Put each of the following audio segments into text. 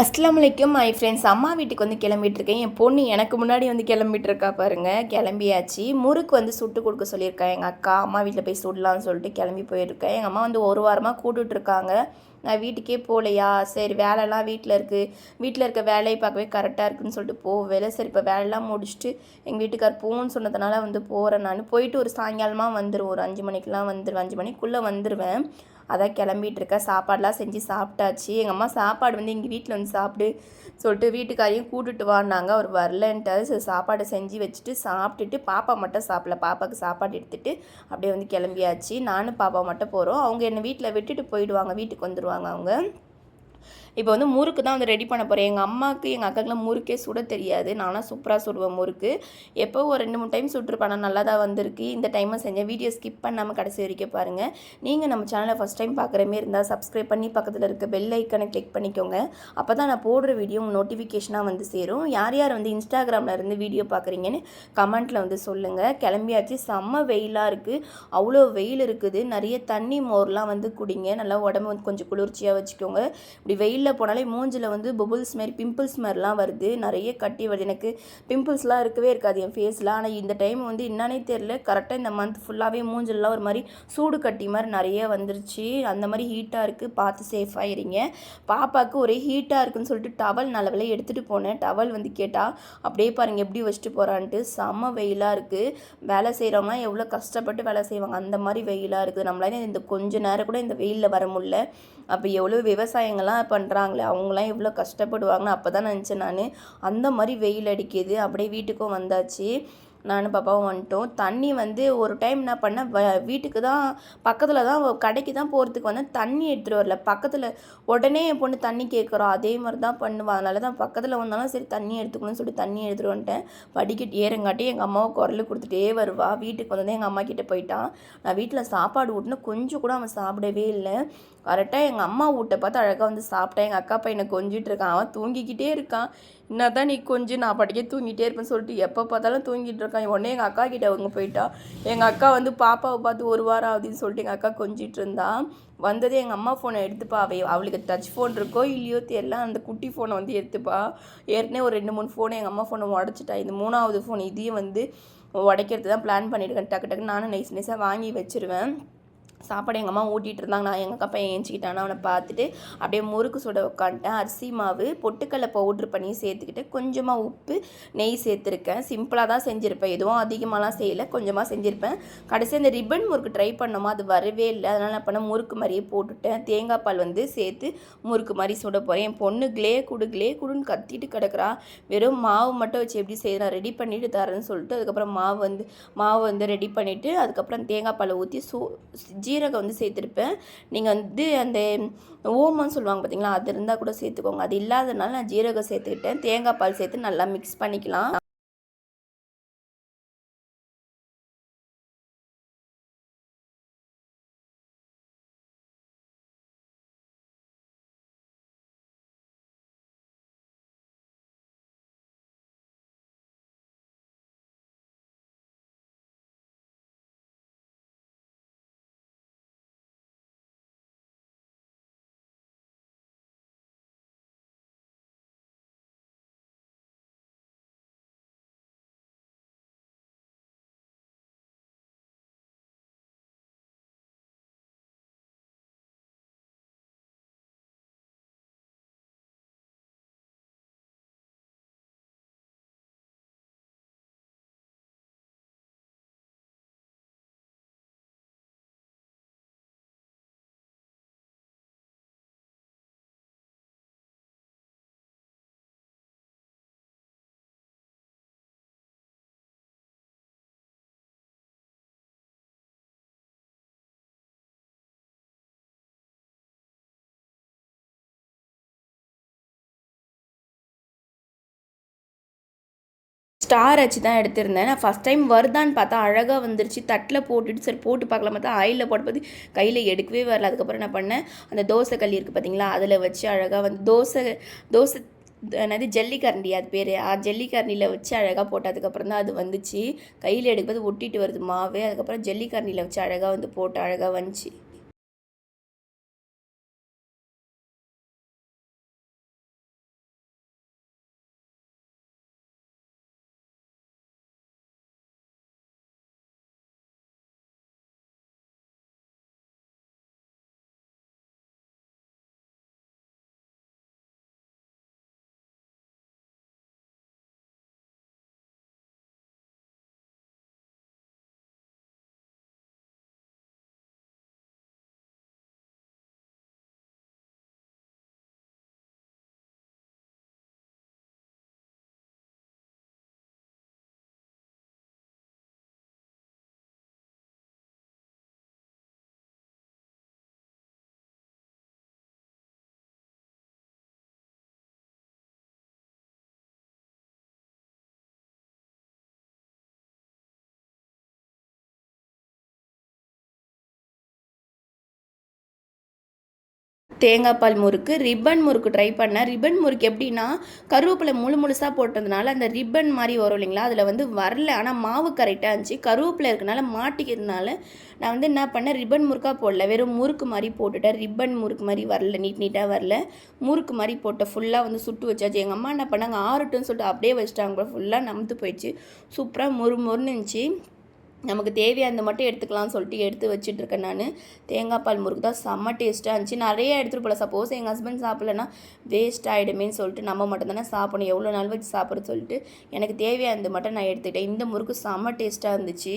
அஸ்லாம் வலைக்கும் my friends அம்மா வீட்டுக்கு வந்து கிளம்பிட்டுருக்கேன். என் பொண்ணு எனக்கு முன்னாடி வந்து கிளம்பிட்டுருக்கா பாருங்கள் கிளம்பியாச்சு. முறுக்கு வந்து சுட்டு கொடுக்க சொல்லியிருக்கேன் எங்கள் அக்கா. அம்மா வீட்டில் போய் சுடலாம்னு சொல்லிட்டு கிளம்பி போயிருக்கேன். எங்கள் அம்மா வந்து ஒரு வாரமாக கூட்டுட்ருக்காங்க நான் வீட்டுக்கே போகலையா? சரி வேலைலாம் வீட்டில் இருக்குது வீட்டில் இருக்க வேலையை பார்க்கவே கரெக்டாக இருக்குன்னு சொல்லிட்டு போவேல சரி இப்போ வேலைலாம் முடிச்சுட்டு எங்கள் வீட்டுக்கார் போகணும்னு சொன்னதுனால வந்து போகிறேன் நான். போயிட்டு ஒரு சாயங்காலமாக வந்துடுவேன் ஒரு அஞ்சு மணிக்கெலாம் வந்துடுவேன் அஞ்சு மணிக்குள்ளே வந்துடுவேன் அதான் கிளம்பிட்டு இருக்கேன் சாப்பாடெலாம் செஞ்சு சாப்பிட்டாச்சு. எங்கள் அம்மா சாப்பாடு வந்து எங்கள் வீட்டில் வந்து சாப்பிடு சொல்லிட்டு வீட்டுக்காரையும் கூட்டுட்டு வானாங்க அவர் வரலன்ட்டாரு. சரி செஞ்சு வச்சுட்டு சாப்பிட்டுட்டு பாப்பா மட்டும் சாப்பிடல. பாப்பாவுக்கு சாப்பாடு எடுத்துகிட்டு அப்படியே வந்து கிளம்பியாச்சு. நானும் பாப்பா மட்டும் போகிறோம் அவங்க என்னை வீட்டில் விட்டுட்டு போயிடுவாங்க. வீட்டுக்கு வந்துடுவாங்க அவங்க. இப்போ வந்து முறுக்கு தான் வந்து ரெடி பண்ண போகிறேன் எங்கள் அம்மாவுக்கு எங்கள் அக்காக்கெலாம் முறுக்கே சுட தெரியாது. நானும் சூப்பராக சுடுவேன் முறுக்கு. எப்போ ஒரு ரெண்டு மூணு டைம் சுட்டுருப்பேன். நல்லா தான் வந்திருக்கு. இந்த டைமும் செஞ்சேன். வீடியோ ஸ்கிப் பண்ணாமல் கடைசி வரைக்கும் பாருங்கள் நீங்கள் நம்ம சேனலை ஃபஸ்ட் டைம் பார்க்குற மாரி இருந்தால் சப்ஸ்கிரைப் பண்ணி பக்கத்தில் இருக்க பெல் ஐக்கனை கிளிக் பண்ணிக்கோங்க. அப்போ தான் நான் போடுற வீடியோ நோட்டிஃபிகேஷனாக வந்து சேரும். யார் யார் வந்து இன்ஸ்டாகிராமில் இருந்து வீடியோ பார்க்குறீங்கன்னு கமெண்ட்டில் வந்து சொல்லுங்கள் கிளம்பியாச்சு. செம்ம வெயிலாக இருக்குது அவ்வளோ வெயில் இருக்குது. நிறைய தண்ணி மோர்லாம் வந்து குடிங்க. நல்லா உடம்பு வந்து கொஞ்சம் குளிர்ச்சியாக வச்சுக்கோங்க. இப்படி வெயில் வெயிலில் போனாலே மூஞ்சில் வந்து புபுல்ஸ் மாதிரி பிம்பிள்ஸ் மாதிரிலாம் வருது. நிறைய கட்டி வருது. எனக்கு பிம்பிள்ஸ்லாம் இருக்கவே இருக்காது என் ஃபேஸில் ஆனால் இந்த டைம் வந்து என்னன்னே தெரில கரெக்டாக இந்த மந்த் ஃபுல்லாகவே மூஞ்சிலலாம் ஒரு மாதிரி சூடு கட்டி மாதிரி நிறைய வந்துருச்சு. அந்த மாதிரி ஹீட்டாக இருக்குது பார்த்து சேஃபாக இருங்க பாப்பாவுக்கு ஒரே ஹீட்டாக இருக்குன்னு சொல்லிட்டு டவல் நல்ல எடுத்துகிட்டு போனேன். டவல் வந்து கேட்டால் அப்படியே பாருங்கள் எப்படி வச்சுட்டு போகிறான்ட்டு செம்ம வெயிலாக இருக்குது வேலை செய்கிறவங்களாம் எவ்வளோ கஷ்டப்பட்டு வேலை செய்வாங்க. அந்த மாதிரி வெயிலாக இருக்குது நம்மளால இந்த கொஞ்ச நேரம் கூட இந்த வெயிலில் வர முடியல. அப்போ எவ்வளோ விவசாயங்கள்லாம் பண்ணுறாங்களே அவங்களாம் எவ்வளோ கஷ்டப்படுவாங்கன்னு அப்போ தான் நினச்சேன் நான். அந்த மாதிரி வெயில் அடிக்குது அப்படியே வீட்டுக்கும் வந்தாச்சு. நானும் பாப்பாவும் வந்துட்டோம். தண்ணி வந்து ஒரு டைம் என்ன பண்ணேன் வீட்டுக்கு தான் பக்கத்தில் தான் கடைக்கு தான் போகிறதுக்கு வந்தேன் தண்ணி எடுத்துகிட்டு வரல. பக்கத்தில் உடனே என் பொண்ணு தண்ணி கேட்குறோம் அதே மாதிரி தான் பண்ணுவாள் அதனால தான் பக்கத்தில் வந்தாலும் சரி தண்ணி எடுத்துக்கணும்னு சொல்லி தண்ணி எடுத்துகிட்டு வந்துட்டேன். படிக்கட்டு ஏறங்காட்டி எங்கள் அம்மாவை குரல் கொடுத்துட்டே வருவா. வீட்டுக்கு வந்ததே எங்கள் அம்மா கிட்டே போயிட்டான் நான் வீட்டில் சாப்பாடு ஊட்டினா கொஞ்சம் கூட அவன் சாப்பிடவே இல்லை. கரெக்டாக எங்கள் அம்மா வீட்டை பார்த்து அழகாக வந்து சாப்பிட்டேன் எங்கள் அக்கா பையனை கொஞ்சிட்டு இருக்கான். அவன் தூங்கிக்கிட்டே இருக்கான். என்ன தான் நீ கொஞ்சம் நான் படிக்க தூங்கிட்டே இருப்பேன்னு சொல்லிட்டு எப்போ பார்த்தாலும் தூங்கிட்டு இருக்கான். உடனே எங்கள் அக்கா கிட்டே அவங்க போயிட்டா. எங்கள் அக்கா வந்து பாப்பாவை பார்த்து ஒரு வாரம் ஆகுதுன்னு சொல்லிட்டு எங்கள் அக்கா கொஞ்சிட்டு இருந்தான் வந்ததே எங்கள் அம்மா ஃபோனை எடுத்துப்பா. அவை அவளுக்கு டச் ஃபோன் இருக்கோ இல்லையோ தெரியல. அந்த குட்டி ஃபோனை வந்து எடுத்துப்பா. ஏற்கனவே ஒரு ரெண்டு மூணு ஃபோனை எங்கள் அம்மா ஃபோனை உடச்சிட்டா. இந்த மூணாவது ஃபோன் இதையும் வந்து உடைக்கிறது தான் பிளான் பண்ணியிருக்கேன் டக்கு டக்கு நானும் நைஸ் நைஸாக வாங்கி வச்சுருவேன். சாப்பாடு எங்கள் அம்மா ஊட்டிகிட்டு இருந்தாங்க. நான் எங்கள் அப்பா ஏஞ்சிக்கிட்டானா அவனை பார்த்துட்டு அப்படியே முறுக்கு சுட உட்காந்துட்டேன் அரிசி மாவு பொட்டுக்கடலை பவுட்ரு பண்ணி சேர்த்துக்கிட்டு கொஞ்சமாக உப்பு நெய் சேர்த்துருக்கேன். சிம்பிளாக தான் செஞ்சுருப்பேன். எதுவும் அதிகமாகலாம் செய்யலை. கொஞ்சமாக செஞ்சுருப்பேன். கடைசி அந்த ரிப்பன் முறுக்கு ட்ரை பண்ணோமா அது வரவே இல்லை. அதனால் நான் பண்ண முறுக்கு மாதிரியே போட்டுட்டேன். தேங்காய் பால் வந்து சேர்த்து முறுக்கு மாதிரி சுட போகிறேன் என் பொண்ணு க்ளே குடு க்ளே குடுன்னு கத்திட்டு கிடக்குறா. வெறும் மாவு மட்டும் வச்சு எப்படி செய்யலாம் ரெடி பண்ணிவிட்டு தரேன்னு சொல்லிட்டு அதுக்கப்புறம் மாவு வந்து மாவு வந்து ரெடி பண்ணிவிட்டு அதுக்கப்புறம் தேங்காய் பாலை ஊற்றி சூ ஜீரகம் வந்து சேர்த்துருப்பேன். நீங்கள் வந்து அந்த ஓமம்னு சொல்லுவாங்க பார்த்தீங்களா அது இருந்தால் கூட சேர்த்துக்கோங்க. அது இல்லாதனால நான் ஜீரகம் சேர்த்துக்கிட்டேன். தேங்காய் பால் சேர்த்து நல்லா மிக்ஸ் பண்ணிக்கலாம். ஸ்டார் வச்சு தான் எடுத்திருந்தேன். நான் ஃபஸ்ட் டைம் வருதான்னு பார்த்தா அழகாக வந்துருச்சு. தட்டில் போட்டுட்டு சரி போட்டு பார்க்கலாம் பார்த்தா ஆயிலில் போட்டு பார்த்து கையில் எடுக்கவே வரல. அதுக்கப்புறம் என்ன பண்ணேன். அந்த தோசை கல்லி இருக்குது பார்த்தீங்களா அதில் வச்சு அழகாக வந்து தோசை தோசை என்னது ஜல்லிக்கரண்டி அது பேர். ஜல்லிக்கரண்டியில் வச்சு அழகாக போட்டு அதுக்கப்புறம் தான் அது வந்துச்சு. கையில் எடுக்கும்போது ஒட்டிட்டு வருது மாவு. அதுக்கப்புறம் ஜல்லிக்கரண்டியில் வச்சு அழகாக வந்து போட்டு அழகாக வந்துச்சு தேங்காய் பால் முறுக்கு ரிப்பன் முறுக்கு ட்ரை பண்ணேன். ரிப்பன் முறுக்கு எப்படின்னா கருவேப்பிலை முழு முழுசாக போட்டதுனால அந்த ரிப்பன் மாதிரி வரும் இல்லைங்களா? அதில் வந்து வரல. ஆனால் மாவு கரெக்டாக இருந்துச்சு. கருவேப்பிலை இருக்கனால மாட்டிக்கிறதுனால நான் வந்து என்ன பண்ணேன்? ரிப்பன் முறுக்காக போடல. வெறும் முறுக்கு மாதிரி போட்டுட்டேன். ரிப்பன் முறுக்கு மாதிரி வரல. நீட் நீட்டாக வரல. முறுக்கு மாதிரி போட்டேன். ஃபுல்லாக வந்து சுட்டு வச்சாச்சு. எங்கள் அம்மா என்ன பண்ணாங்க? ஆறுட்டுன்னு சொல்லிட்டு அப்படியே வச்சிட்டாங்க. ஃபுல்லாக நமத்து போயிடுச்சு. சூப்பராக முறு முறுன்னு இருந்துச்சு. நமக்கு தேவையானது மட்டும் எடுத்துக்கலாம்னு சொல்லிட்டு எடுத்து வச்சுட்ருக்கேன் நான். தேங்காய் பால் முறுக்கு தான் செம்ம டேஸ்ட்டாக இருந்துச்சு. நிறைய எடுத்துகிட்டு போகல சப்போஸ் எங்கள் ஹஸ்பண்ட் சாப்பிட்லன்னா வேஸ்ட் ஆகிடுமேன்னு சொல்லிட்டு நம்ம மட்டும் தானே சாப்பிடணும். எவ்வளோ நாள் வச்சு சாப்பிட்றது சொல்லிட்டு எனக்கு தேவையானது மட்டும் நான் எடுத்துக்கிட்டேன். இந்த முறுக்கு செம்ம டேஸ்ட்டாக இருந்துச்சு.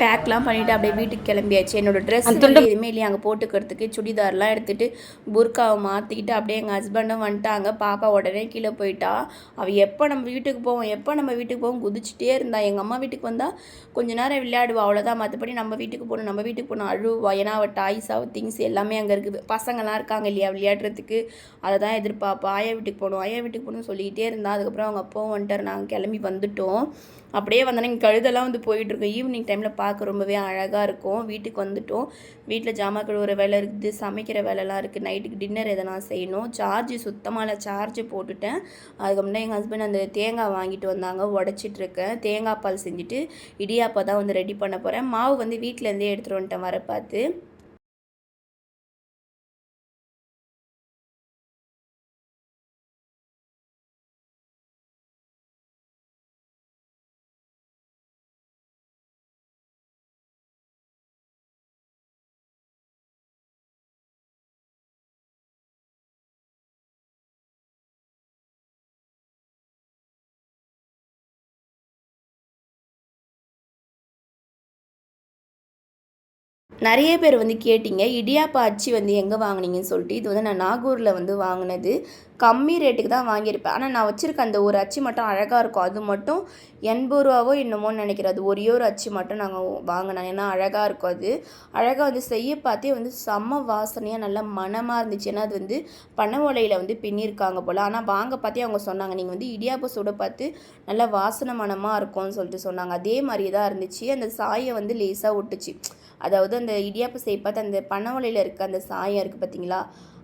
பேக்லாம் பண்ணிவிட்டு அப்படியே வீட்டுக்கு கிளம்பியாச்சு. என்னோட ட்ரெஸ் எதுவுமே இல்லையா அங்கே போட்டுக்கிறதுக்கு சுடிதார்லாம் எடுத்துகிட்டு புர்காவை மாற்றிக்கிட்டு அப்படியே எங்கள் ஹஸ்பண்டும் வந்துட்டாங்க. பாப்பா உடனே கீழே போயிட்டா. அவள் எப்போ நம்ம வீட்டுக்கு போவோம் எப்போ நம்ம வீட்டுக்கு போவோம் குதிச்சிட்டே இருந்தா. எங்கள் அம்மா வீட்டுக்கு வந்தால் கொஞ்ச நேரம் விளையாடுவா அவ்வளோதான் மற்றபடி நம்ம வீட்டுக்கு போகணும் நம்ம வீட்டுக்கு போகணும். அழுவா ஏன்னா அவள் டாய்ஸ் அவள் திங்ஸ் எல்லாமே அங்கே இருக்குது. பசங்கள்லாம் இருக்காங்க இல்லையா விளையாடுறதுக்கு? அதை தான் எதிர்பார்ப்பா. ஆயா வீட்டுக்கு போகணும் ஆயா வீட்டுக்கு போகணும்னு சொல்லிக்கிட்டே இருந்தா. அதுக்கப்புறம் அவங்க அப்பாவும் வந்துட்டார். நாங்கள் கிளம்பி வந்துட்டோம். அப்படியே வந்தோன்னே கழுதெல்லாம் வந்து போயிட்டுருக்கோம் ஈவினிங் டைமில் பார்க்க ரொம்பவே அழகாக இருக்கும். வீட்டுக்கு வந்துட்டோம். வீட்டில் ஜாமா கழுவுற வேலை இருக்குது சமைக்கிற வேலைலாம் இருக்குது. நைட்டுக்கு டின்னர் எதனா செய்யணும். சார்ஜ் சுத்தமாக சார்ஜ் போட்டுட்டேன். அதுக்கப்புறம் எங்கள் ஹஸ்பண்ட் அந்த தேங்காய் வாங்கிட்டு வந்தாங்க. உடச்சிட்ருக்கேன் தேங்காய் பால் செஞ்சுட்டு இடியாப்பா தான் வந்து ரெடி பண்ண போகிறேன் மாவு வந்து வீட்டிலேருந்தே எடுத்துகிட்டு வந்துட்டேன் வர பார்த்து. நிறைய பேர் வந்து கேட்டிங்க இடியாப்பா அச்சு வந்து எங்கே வாங்கினீங்கன்னு சொல்லிட்டு. இது வந்து நான் நாகூரில் வந்து வாங்கினது. கம்மி ரேட்டுக்கு தான் வாங்கியிருப்பேன். ஆனால் நான் வச்சுருக்க அந்த ஒரு அச்சு மட்டும் அழகாக இருக்கும். அது மட்டும் எண்பது ரூபாவோ என்னமோன்னு நினைக்கிறேன். அது ஒரே ஒரு அச்சு மட்டும் நாங்கள் வாங்கினோம். ஏன்னா அழகாக இருக்கும் அது. அழகாக வந்து செய்ய பார்த்தே வந்து செம்ம வாசனையாக நல்லா மனமாக இருந்துச்சு. ஏன்னா அது வந்து பனை ஓலையில் வந்து பின்னிருக்காங்க போல். ஆனால் வாங்க பார்த்தே அவங்க சொன்னாங்க நீங்கள் வந்து இடியாப்ப சுட பார்த்து நல்லா வாசனை மனமாக இருக்கும்னு சொல்லிட்டு சொன்னாங்க. அதே மாதிரி தான் இருந்துச்சு. அந்த சாயை வந்து லேசாக ஒட்டுச்சு. அதாவது அந்த இடியாப்பு சேப்பாத்து பார்த்து அந்த பனவலையில் இருக்க அந்த சாயம் இருக்குது பார்த்தீங்களா?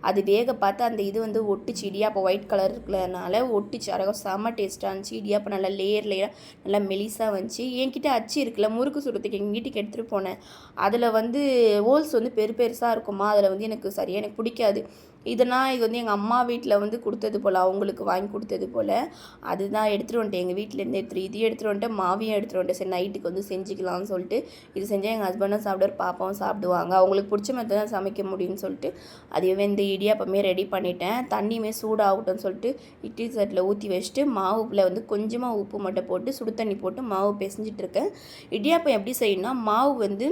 அது வேக பார்த்து அந்த இது வந்து ஒட்டிச்சு. இடியாப்பம் ஒயிட் கலர் இருக்கிறதுனால ஒட்டிச்சு. அழகாக செம்ம டேஸ்ட்டாக இருந்துச்சு. இடியாப்பம் நல்லா லேயர் லேயராக நல்லா மெலிசாக வந்துச்சு. என்கிட்ட அச்சு இருக்குல்ல முறுக்கு சுடுறதுக்கு எங்கள் வீட்டுக்கு எடுத்துகிட்டு போனேன். அதில் வந்து ஹோல்ஸ் வந்து பெரு பெருசாக இருக்குமா? அதில் வந்து எனக்கு சரியாக எனக்கு பிடிக்காது. இதெல்லாம் இது வந்து எங்கள் அம்மா வீட்டில் வந்து கொடுத்தது போல் அவங்களுக்கு வாங்கி கொடுத்தது போல் அதுதான் எடுத்துகிட்டு வந்துட்டேன். எங்கள் வீட்டிலேருந்து எடுத்துகிட்டு இதையும் எடுத்துகிட்டு வந்துட்டு மாவியும் எடுத்துகிட்டு வந்துட்டேன். சரி நைட்டுக்கு வந்து செஞ்சுக்கலாம்னு சொல்லிட்டு இது செஞ்சால் எங்கள் ஹஸ்பண்டும் சாப்பிடுவார் பாப்பாவும் சாப்பிடுவாங்க. அவங்களுக்கு பிடிச்ச மாதிரி தான் சமைக்க முடியும்னு சொல்லிட்டு அதே இந்த இடியாப்பமே ரெடி பண்ணிட்டேன். தண்ணியுமே சூடாகட்டும்னு சொல்லிட்டு இட்லி சட்டில் ஊற்றி வச்சுட்டு மாவுல வந்து கொஞ்சமாக உப்பு மட்டும் போட்டு சுடு தண்ணி போட்டு மாவு பிசைஞ்சிட்டு இருக்கேன் இடியாப்பம் எப்படி செய்யணும்னா மாவு வந்து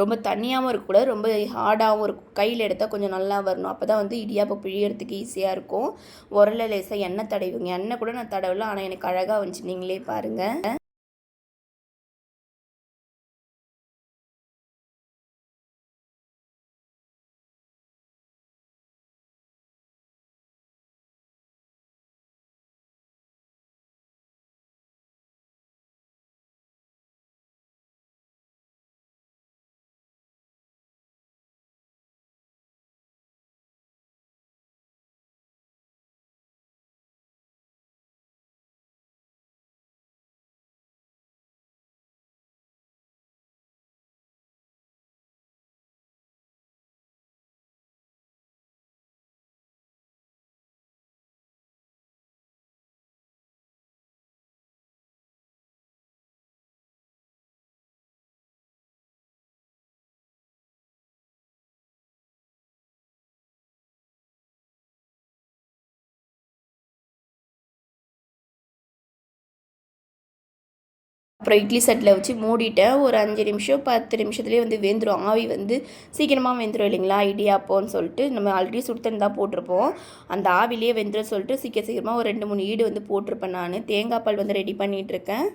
ரொம்ப தண்ணியாகவும் இருக்கக்கூடாது ரொம்ப ஹார்டாகவும் இருக்கும். கையில் எடுத்தால் கொஞ்சம் நல்லா வரணும். அப்போ தான் வந்து இடியாப்பம் பிழியறதுக்கு ஈஸியாக இருக்கும். உரல லேசாக எண்ணெய் தடவிங்க எண்ணெய் கூட நான் தடவலாம் ஆனால் எனக்கு அழகாக வந்துச்சு. நீங்களே பாருங்கள் அப்புறம் இட்லி செட்டில் வச்சு மூடிட்டேன். ஒரு அஞ்சு நிமிஷம் பத்து நிமிஷத்துலேயே வந்து வெந்துடும் ஆவி வந்து சீக்கிரமாக வெந்துடும் இல்லைங்களா? இடியாப்போன்னு சொல்லிட்டு நம்ம ஆல்ரெடி சுடுத்தண்ணி தான் போட்டிருப்போம். அந்த ஆவிலேயே வெந்துடும் சொல்லிட்டு சீக்கிரம் சீக்கிரமாக ஒரு ரெண்டு மூணு ஈடு வந்து போட்டிருப்பேன் நான். தேங்காய் பால் வந்து ரெடி பண்ணிகிட்ருக்கேன்